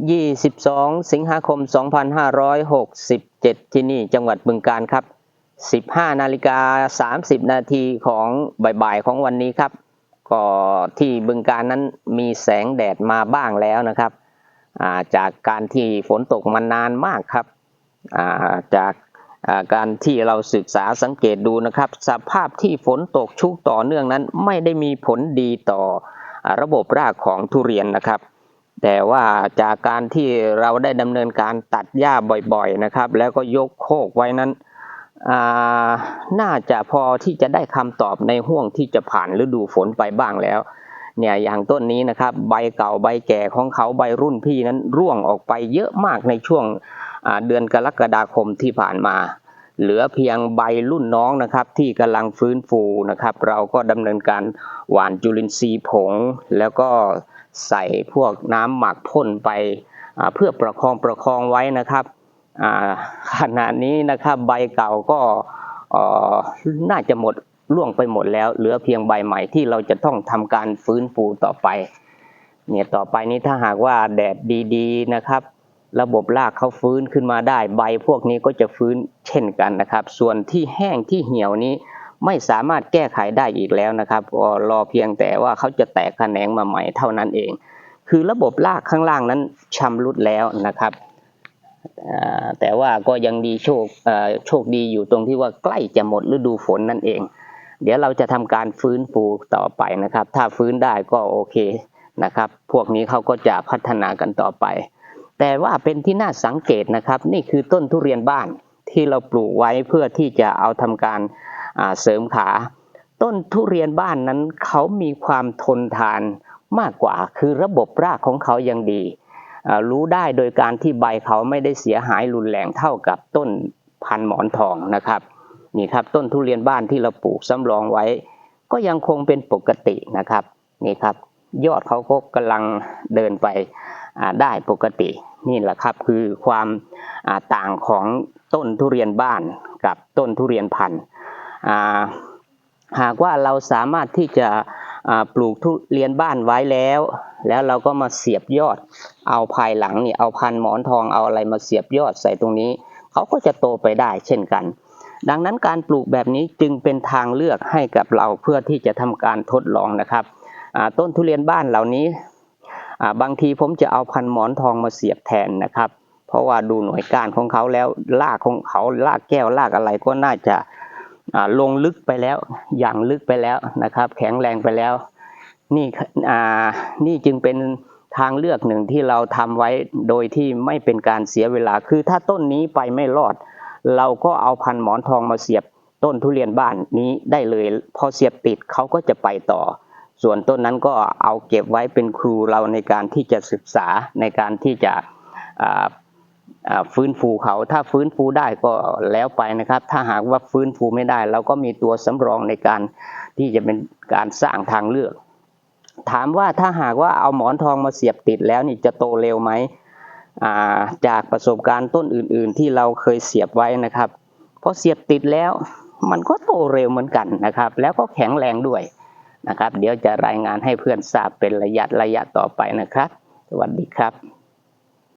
22 สิงหาคม 2567 ที่นี่จังหวัดบึงกาฬครับ 15 นาฬิกา 30 นาทีของบ่ายๆของวันนี้ครับ ก็ที่บึงการนั้นมีแสงแดดมาบ้างแล้วนะครับาจากการที่ฝนตกมานานมากครับาจากาการที่เราศึกษาสังเกตดูนะครับ สภาพที่ฝนตกชุกต่อเนื่องนั้น ไม่ได้มีผลดีต่อระบบรากของทุเรียนนะครับ แต่ว่าจากการที่เราได้ดำเนินการตัดหญ้าบ่อยๆนะครับ แล้วก็ยกโคกไว้นั้นน่าจะพอที่จะได้คำตอบในห่วงที่จะผ่านฤดูฝนไปบ้างแล้ว เนี่ยอย่างต้นนี้นะครับ ใบเก่าใบแก่ของเขาใบรุ่นพี่นั้นร่วงออกไปเยอะมากในช่วงเดือนกรกฎาคมที่ผ่านมา เหลือเพียงใบรุ่นน้องนะครับ ที่กำลังฟื้นฟูนะครับ เราก็ดำเนินการหว่านจุลินทรีย์ผง แล้วก็ ใส่พวกน้ำหมักพ่นไปเพื่อประคองประคองไว้นะครับอ่าขณะนี้นะครับใบเก่าก็น่าจะหมดล่วงไปหมดแล้ว เหลือเพียงใบใหม่ที่เราจะต้องทำการฟื้นฟูต่อไปเนี่ยต่อไปนี้ถ้าหากว่าแดดดีๆนะครับ ระบบรากเขาฟื้นขึ้นมาได้ ใบพวกนี้ก็จะฟื้นเช่นกันนะครับ ส่วนที่แห้งที่เหี่ยวนี้ ไม่สามารถแก้ไขได้อีกแล้วนะครับก็รอเพียงแต่ว่าเขาจะแตกแขนงมาใหม่เท่านั้นเอง คือระบบรากข้างล่างนั้นชำรุดแล้วนะครับแต่ว่าก็ยังดีโชคโชคดีอยู่ตรงที่ว่าใกล้จะหมดฤดูฝนนั่นเอง เดี๋ยวเราจะทำการฟื้นฟูต่อไปนะครับ ถ้าฟื้นได้ก็โอเคนะครับ พวกนี้เขาก็จะพัฒนากันต่อไป แต่ว่าเป็นที่น่าสังเกตนะครับ นี่คือต้นทุเรียนบ้านที่เราปลูกไว้เพื่อที่จะเอาทำการ เสริมขา ต้นทุเรียนบ้านนั้นเขามีความทนทานมากกว่า คือระบบรากของเขายังดีรู้ได้โดยการที่ใบเขาไม่ได้เสียหายรุนแรงเท่ากับต้นพันหมอนทองนะครับนี่ครับต้นทุเรียนบ้านที่เราปลูกสำรองไว้ ก็ยังคงเป็นปกตินะครับนี่ครับ ยอดเขาก็กำลังเดินไปได้ปกติ นี่แหละครับคือความต่างของต้นทุเรียนบ้านกับต้นทุเรียนพันธุ์ หากว่าเราสามารถที่จะปลูกทุเรียนบ้านไว้แล้ว แล้วเราก็มาเสียบยอด เอาภายหลังนี่เอาพันหมอนทองเอาอะไรมาเสียบยอดใส่ตรงนี้ เขาก็จะโตไปได้เช่นกัน ดังนั้นการปลูกแบบนี้จึงเป็นทางเลือกให้กับเราเพื่อที่จะทำการทดลองนะครับต้นทุเรียนบ้านเหล่านี้บางทีผมจะเอาพันหมอนทองมาเสียบแทนนะครับ เพราะว่าดูหน่วยการของเขาแล้วรากของเขารากแก้วรากอะไรก็น่าจะ ลงลึกไปแล้วอย่างลึกไปแล้วนะครับ แข็งแรงไปแล้ว นี่นี่จึงเป็นทางเลือกหนึ่งที่เราทำไว้โดยที่ไม่เป็นการเสียเวลา คือถ้าต้นนี้ไปไม่รอด เราก็เอาพันหมอนทองมาเสียบต้นทุเรียนบ้านนี้ได้เลย พอเสียบติดเขาก็จะไปต่อ ส่วนต้นนั้นก็เอาเก็บไว้เป็นครูเราในการที่จะศึกษาในการที่จะ ฟื้นฟูเขาถ้าฟื้นฟูได้ก็แล้วไปนะครับ ถ้าหากว่าฟื้นฟูไม่ได้ เราก็มีตัวสำรองในการที่จะเป็นการสร้างทางเลือก ถามว่าถ้าหากว่าเอาหมอนทองมาเสียบติดแล้วนี่จะโตเร็วไหมาจากประสบการณ์ต้นอื่น ๆ ที่เราเคยเสียบไว้นะครับพอเสียบติดแล้วมันก็โตเร็วเหมือนกันนะครับ แล้วก็แข็งแรงด้วยนะครับ เดี๋ยวจะรายงานให้เพื่อนทราบเป็นระยะระยะต่อไปนะครับ สวัสดีครับ